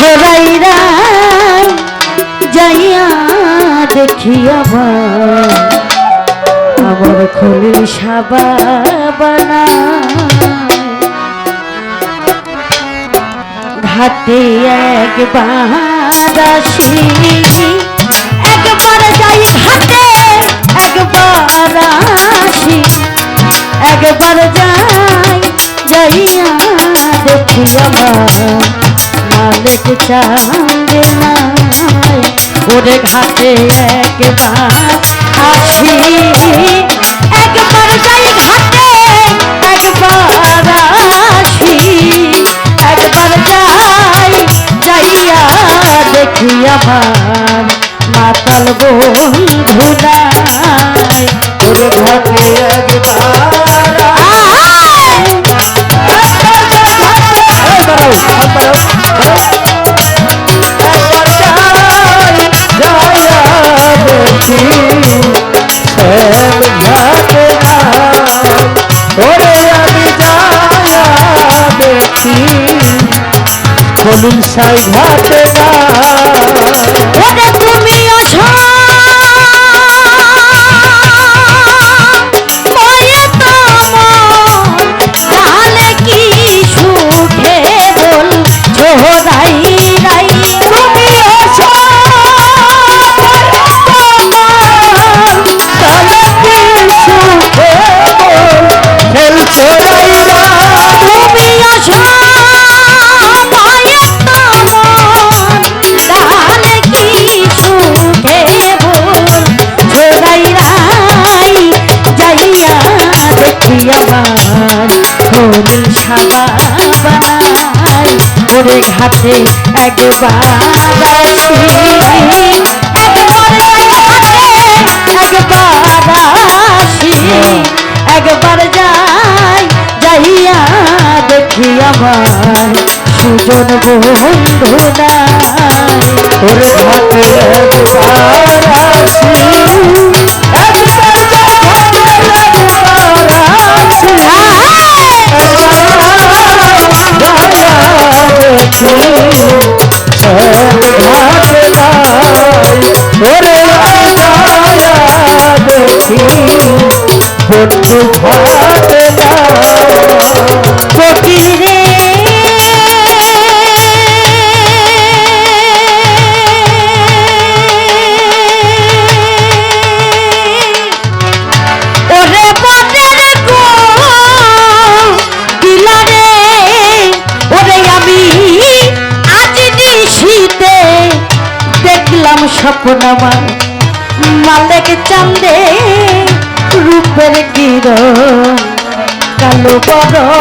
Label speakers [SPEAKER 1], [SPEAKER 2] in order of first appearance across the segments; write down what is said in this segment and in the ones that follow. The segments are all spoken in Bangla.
[SPEAKER 1] ছোড়াইরা যাইয়া দেখি আবার আমার খলিল সাবা ঘাটে একবার আসি, একবার যাই ঘাটে, একবার আসি। একবার যাই, যাইয়া দেখি আমার মালিক চাঁদে নাই। ওরে ঘাটে একবার আসি। একবার যাই ঘাটে একবার আসি। একবার যাই, যাইয়া দেখি আমার মাতাল বন্ধু
[SPEAKER 2] সাই ঘাটে নাই
[SPEAKER 1] তুমি আছো ঘাটে একবার আসি একবার আসি একবার যাই, যাইয়া দেখি আমার সুজন বন্ধু নাই।
[SPEAKER 2] ওরে একবার ওরে দেখি বন্ধু ঘাটে
[SPEAKER 1] স্বপ্ন আমার মালেক চান্দে রূপের কিরণ কালো বরণ।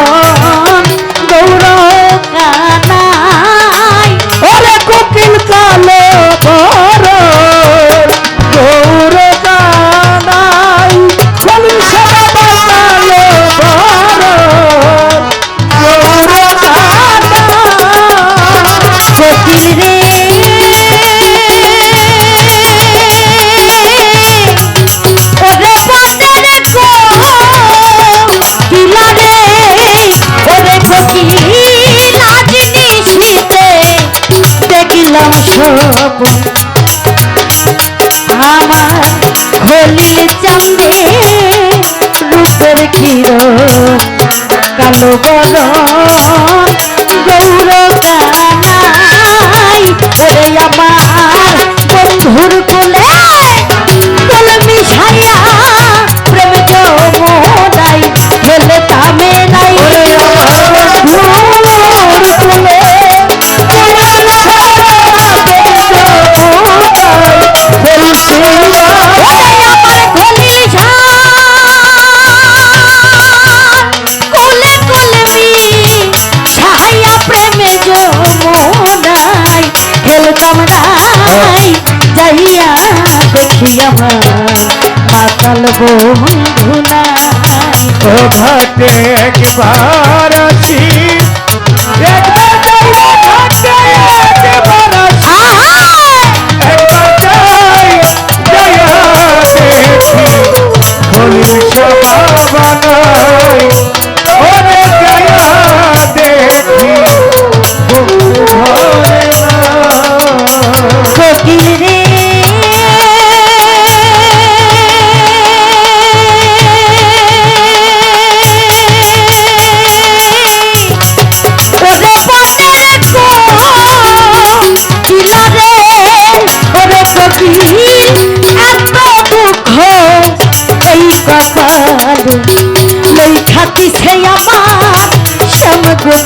[SPEAKER 1] আমার হলিল চান্দে রূপের কিরণ কালো বল মাতাল বন্ধু নাই।
[SPEAKER 2] ও ঘাটে একবার আসি একবার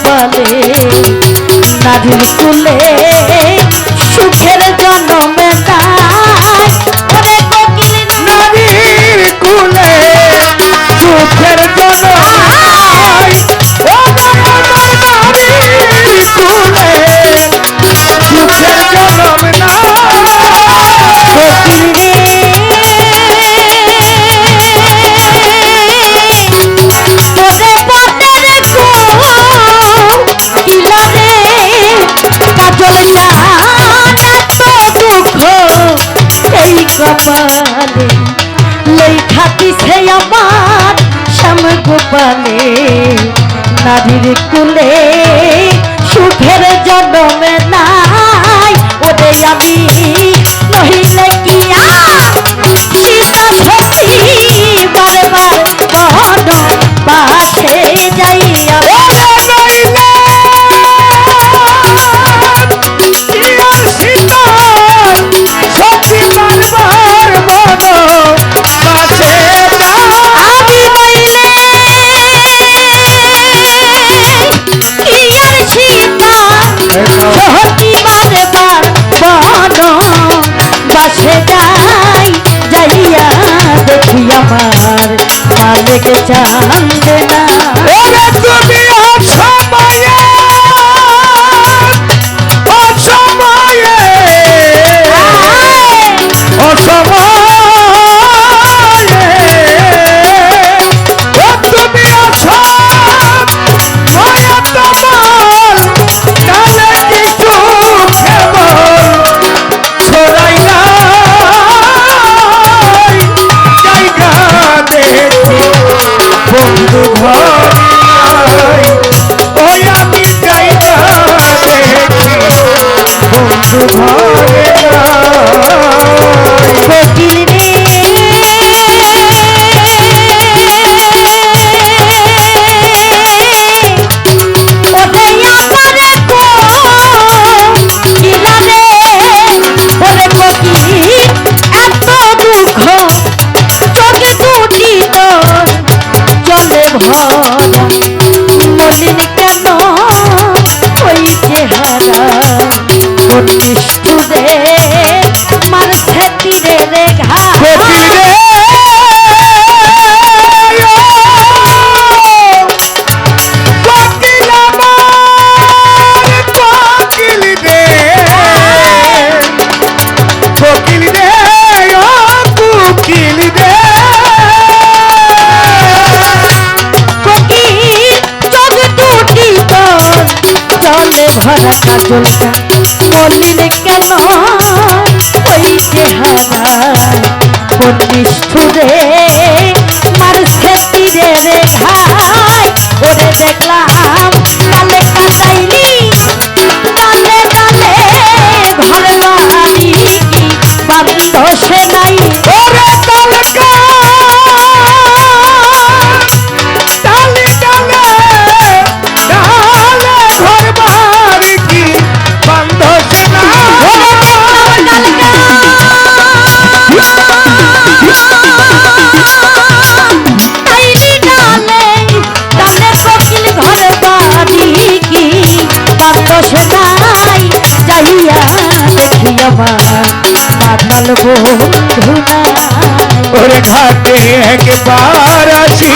[SPEAKER 2] পালে
[SPEAKER 1] নাভির কুলে হে আমার শ্যাম গোপালে নারীর কুলে চায় আচলটা বললি কেন? आते हैं कि बारासी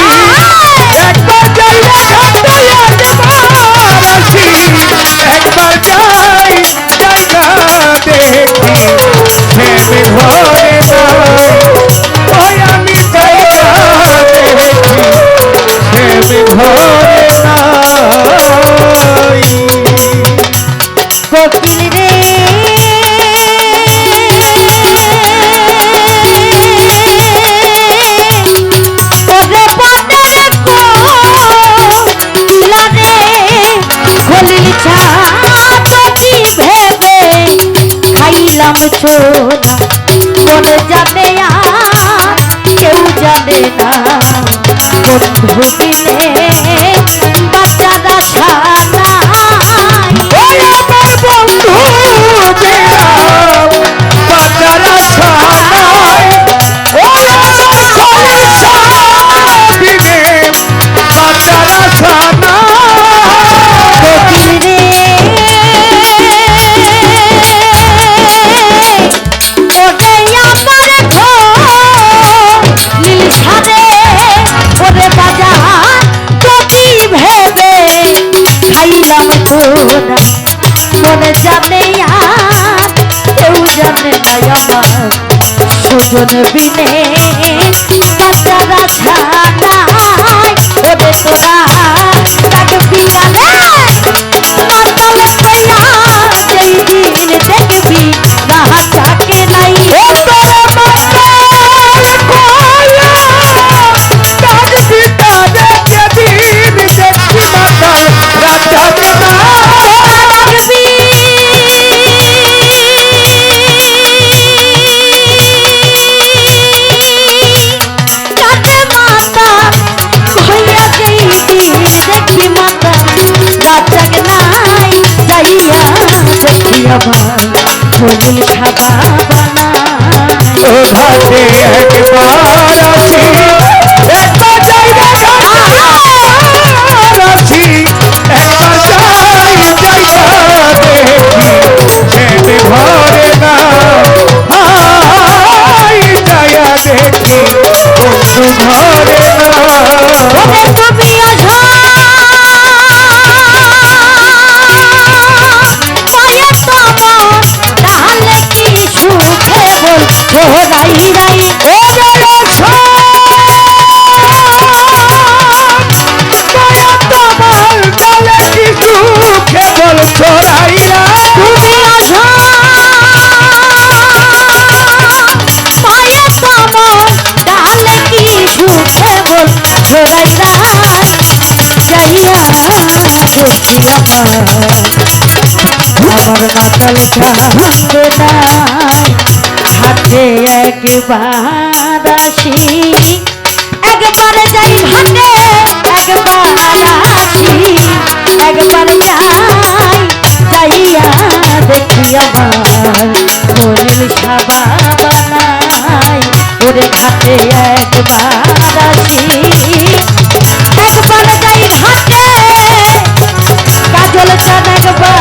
[SPEAKER 1] নামছো না কোন জানে আর কেউ জানে না। বন্ধু কিনে আমার মাতালটা বেলায় হাতে একবার আসি। একবার যাই হাতে, একবার আসি। একবার যাই, যাইয়া দেখি আমার মরিল সাবা ওরে হাতে একবার আসি। একবার যাই হাতে